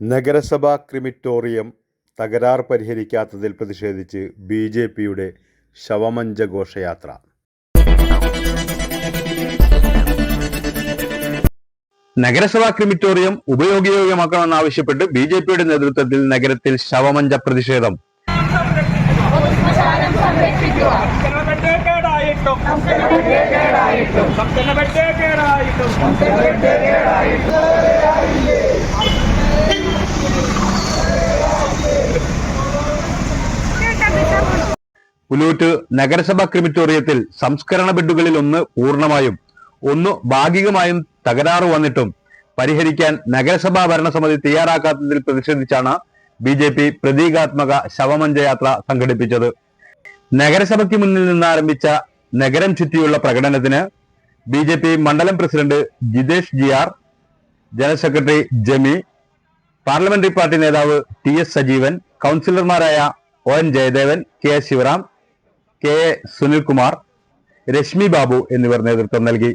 നഗരസഭാ ക്രിമിറ്റോറിയം തകരാർ പരിഹരിക്കാത്തതിൽ പ്രതിഷേധിച്ച് ബി ജെ പിയുടെ ശവമഞ്ച ഘോഷയാത്ര നഗരസഭാ ക്രിമിറ്റോറിയം ഉപയോഗയോഗ്യമാക്കണമെന്നാവശ്യപ്പെട്ട് ബി ജെ പിയുടെ നേതൃത്വത്തിൽ നഗരത്തിൽ ശവമഞ്ച പ്രതിഷേധം. കേടായിട്ടും പുലൂറ്റ് നഗരസഭാ ക്രിമിറ്റോറിയത്തിൽ സംസ്കരണ ബെഡുകളിൽ ഒന്ന് പൂർണമായും ഒന്ന് ഭാഗികമായും തകരാറ് വന്നിട്ടും പരിഹരിക്കാൻ നഗരസഭാ ഭരണസമിതി തയ്യാറാക്കാത്തതിൽ പ്രതിഷേധിച്ചാണ് ബി ജെ പി പ്രതീകാത്മക ശവമഞ്ച യാത്ര സംഘടിപ്പിച്ചത്. നഗരസഭയ്ക്ക് മുന്നിൽ നിന്ന് ആരംഭിച്ച നഗരം ചുറ്റിയുള്ള പ്രകടനത്തിന് ബി ജെ പി മണ്ഡലം president Jithesh G R general secretary Jami parliamentary party നേതാവ് ടി എസ് സജീവൻ കൗൺസിലർമാരായ O N Jayadevan K S Shivaram K Sunilkumar Rashmi Babu എന്നിവർ നേതൃത്വം നൽകി.